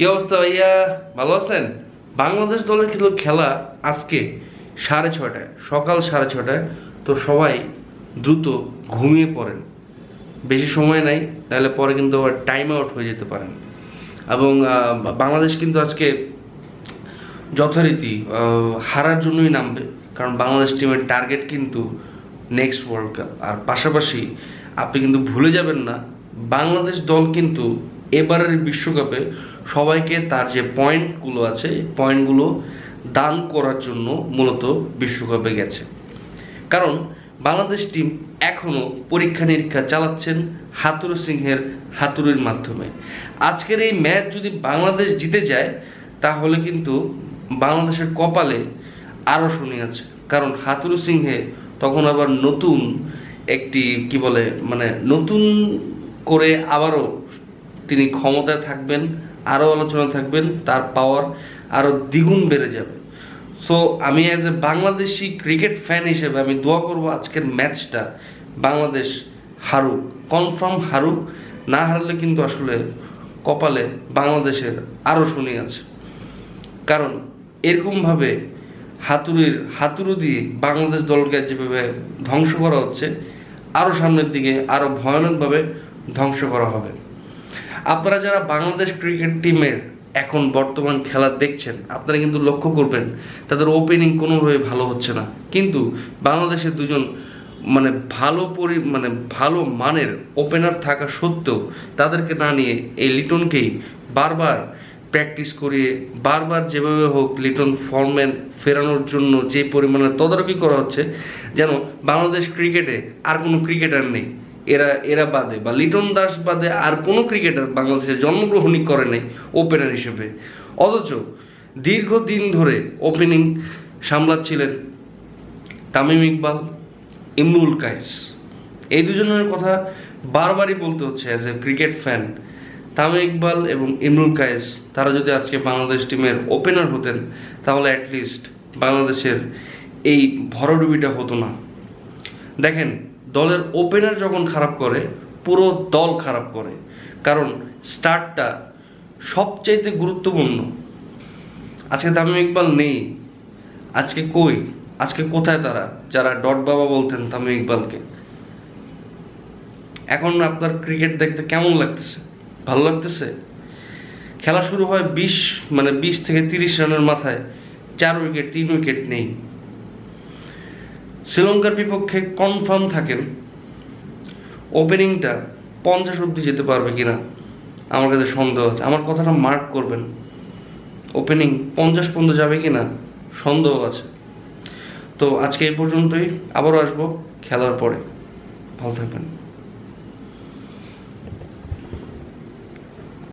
কি অবস্থা ভাইয়া? ভালো আছেন? বাংলাদেশ দলের কিন্তু খেলা আজকে সাড়ে ছটায় সকাল সাড়ে ছটায় তো সবাই দ্রুত ঘুমিয়ে পড়েন। বেশি সময় নাই তাহলে পরে কিন্তু আবার টাইম আউট হয়ে যেতে পারেন এবং বাংলাদেশ কিন্তু আজকে যথারীতি হারার জন্যই নামবে। কারণ বাংলাদেশ টিমের টার্গেট কিন্তু নেক্সট ওয়ার্ল্ড কাপ আর পাশাপাশি আপনি কিন্তু ভুলে যাবেন না, বাংলাদেশ দল কিন্তু এবারের বিশ্বকাপে সবাইকে তার যে পয়েন্টগুলো আছে পয়েন্টগুলো দান করার জন্য মূলত বিশ্বকাপে গেছে। কারণ বাংলাদেশ টিম এখনও পরীক্ষা নিরীক্ষা চালাচ্ছেন হাতুরু সিংহের হাতুড়ির মাধ্যমে। আজকের এই ম্যাচ যদি বাংলাদেশ জিতে যায়, তাহলে কিন্তু বাংলাদেশের কপালে আরও শুনি আছে। কারণ হাতুরু সিংহে তখন আবার নতুন একটি, কি বলে মানে নতুন করে আবারও তিনি ক্ষমতায় থাকবেন, আরও আলোচনা থাকবেন, তার পাওয়ার আরও দ্বিগুণ বেড়ে যাবে। সো আমি as a Bangladeshi cricket fan হিসেবে আমি দোয়া করব আজকের ম্যাচটা বাংলাদেশ হারুক। কনফার্ম হারুক, না হারলে কিন্তু আসলে কপালে বাংলাদেশের আরও শুনি আছে। কারণ, এরকমভাবে হাতুড়ির হাতুড়ু দিয়ে বাংলাদেশ দলকে যেভাবে ধ্বংস করা হচ্ছে, আরও সামনের দিকে আরও ভয়ানকভাবে ধ্বংস করা হবে। আপনারা যারা বাংলাদেশ ক্রিকেট টিমের এখন বর্তমান খেলা দেখছেন, আপনারা কিন্তু লক্ষ্য করবেন, তাদের ওপেনিং কোনোভাবে ভালো হচ্ছে না। কিন্তু বাংলাদেশের দুজন মানে ভালো পরি মানে ভালো মানের ওপেনার থাকা সত্ত্বেও তাদেরকে না নিয়ে এই লিটনকেই বারবার প্র্যাকটিস করিয়ে, বারবার যেভাবে হোক লিটন ফর্ম্যান ফেরানোর জন্য যে পরিমাণে তদারকি করা হচ্ছে, যেন বাংলাদেশ ক্রিকেটে আর কোনো ক্রিকেটার নেই। এরা এরা বাদে বা লিটন দাস বাদে আর কোনো ক্রিকেটার বাংলাদেশে জন্মগ্রহণই করে নাই ওপেনার হিসেবে। অথচ দীর্ঘদিন ধরে ওপেনিং সামলাচ্ছিলেন তামিম ইকবাল, ইমরুল কায়েস। এই দুজনের কথা বারবারই বলতে হচ্ছে as a cricket fan Tamim Iqbal এবং ইমরুল কায়েস, তারা যদি আজকে বাংলাদেশ টিমের ওপেনার হতেন, তাহলে অ্যাটলিস্ট বাংলাদেশের এই ভরডুবিটা হতো না। দেখেন দলের ওপেনার যখন খারাপ করে, পুরো দল খারাপ করে। কারণ স্টার্টটা সবচাইতে গুরুত্বপূর্ণ। আজকে তামিম ইকবাল নেই। আজকে কই? আজকে কোথায় তারা? যারা ডট বাবা বলতেন তামিম ইকবালকে। এখন আপনার ক্রিকেট দেখতে কেমন লাগতেছে? ভালো লাগতেছে? খেলা শুরু হয় বিশ মানে বিশ থেকে তিরিশ রানের মাথায়। চার উইকেট তিন উইকেট নেই। শ্রীলঙ্কার বিপক্ষে কনফার্ম থাকেন। ওপেনিংটা পঞ্চাশ অব্দি যেতে পারবে কিনা, আমার কাছে সন্দেহ আছে। আমার কথাটা মার্ক করবেন। ওপেনিং পঞ্চাশ পর্যন্ত যাবে কি না সন্দেহ আছে। তো আজকে এই পর্যন্তই। আবারও আসব খেলার পরে। ভালো থাকবেন।